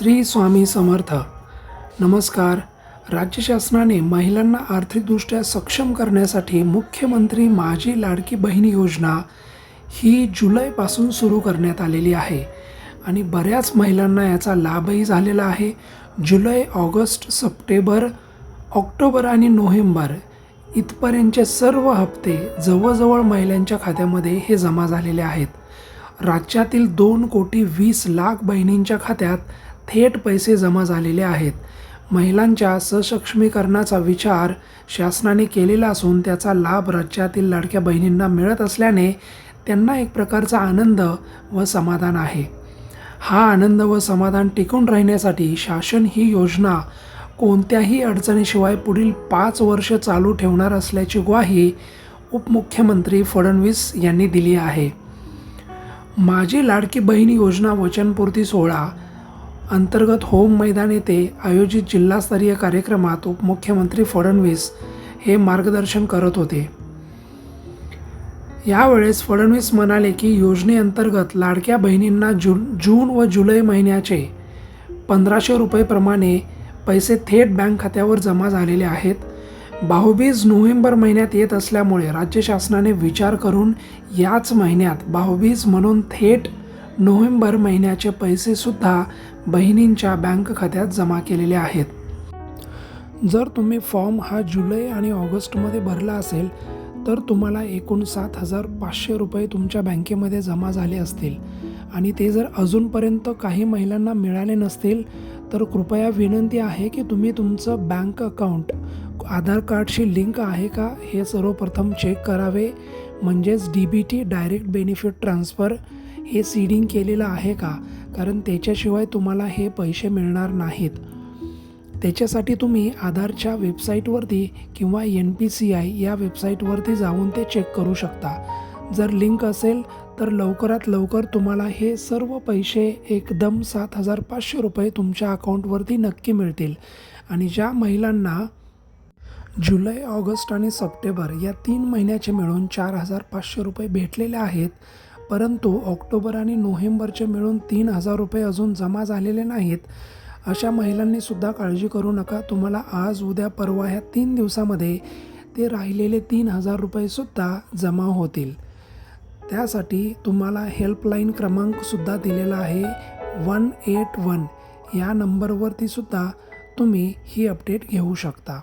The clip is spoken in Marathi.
श्री स्वामी समर्थ. नमस्कार. राज्य शासनाने महिलांना आर्थिकदृष्ट्या सक्षम करण्यासाठी मुख्यमंत्री माझी लाडकी बहीण योजना ही जुलैपासून सुरू करण्यात आलेली आहे आणि बऱ्याच महिलांना याचा लाभही झालेला आहे. जुलै ऑगस्ट सप्टेंबर ऑक्टोबर आणि नोव्हेंबर इथपर्यंतचे सर्व हप्ते जवळजवळ महिलांच्या खात्यामध्ये हे जमा झालेले आहेत. राज्यातील दोन कोटी वीस लाख बहिणींच्या खात्यात थेट पैसे जमा झालेले आहेत. महिलांच्या सक्षमीकरणाचा विचार शासनाने केलेला असून त्याचा लाभ राज्यातील लाडक्या बहिणींना मिळत असल्याने त्यांना एक प्रकारचा आनंद व समाधान आहे. हा आनंद व समाधान टिकून राहण्यासाठी शासन ही योजना कोणत्याही अडचणीशिवाय पुढील पाच वर्ष चालू ठेवणार असल्याची ग्वाही उपमुख्यमंत्री फडणवीस यांनी दिली आहे. माझी लाडकी बहीण योजना वचनपूर्ती सोहळा अंतर्गत होम मैदान येथे आयोजित जिल्हास्तरीय कार्यक्रमात उपमुख्यमंत्री फडणवीस हे मार्गदर्शन करत होते. यावेळेस फडणवीस म्हणाले की योजनेअंतर्गत लाडक्या बहिणींना जू जून व जुलै महिन्याचे पंधराशे रुपयेप्रमाणे पैसे थेट बँक खात्यावर जमा झालेले आहेत. भाऊबीज नोव्हेंबर महिन्यात येत असल्यामुळे राज्य शासनाने विचार करून याच महिन्यात भाऊबीज म्हणून थेट नोव्हेंबर महिन्याचे पैसेसुद्धा बहिणींच्या बँक खात्यात जमा केलेले आहेत. जर तुम्ही फॉर्म हा जुलै आणि ऑगस्टमध्ये भरला असेल तर तुम्हाला एकूण सात हजार पाचशे रुपये तुमच्या बँकेमध्ये जमा झाले असतील. आणि ते जर अजूनपर्यंत काही महिलांना मिळाले नसतील तर कृपया विनंती आहे की तुम्ही तुमचं बँक अकाउंट आधार कार्डशी लिंक आहे का हे सर्वप्रथम चेक करावे. म्हणजेच D B T direct benefit transfer हे सीडिंग केलेलं आहे का? कारण त्याच्याशिवाय तुम्हाला हे पैसे मिळणार नाहीत. त्याच्यासाठी तुम्ही आधारच्या वेबसाईटवरती किंवा एन पी सी आय या वेबसाईटवरती जाऊन ते चेक करू शकता. जर लिंक असेल तर लवकरात लवकर तुम्हाला हे सर्व पैसे एकदम सात हजार पाचशे रुपये तुमच्या अकाउंटवरती नक्की मिळतील. आणि ज्या महिलांना जुलै ऑगस्ट आणि सप्टेंबर या तीन महिन्याचे मिळून चार हजार पाचशे रुपये भेटलेले आहेत परंतु ऑक्टोबर आणि नोव्हेंबरचे मिळून तीन हजार रुपये अजून जमा झालेले नाहीत. अशा महिलांनी सुद्धा काळजी करू नका. तुम्हाला आज उद्या परवा ह्या तीन दिवसामध्ये ते राहिलेले तीन हजार रुपयेसुद्धा जमा होतील. त्यासाठी तुम्हाला हेल्पलाईन क्रमांकसुद्धा दिलेला आहे. One eight one. या नंबरवरतीसुद्धा तुम्ही ही अपडेट घेऊ शकता.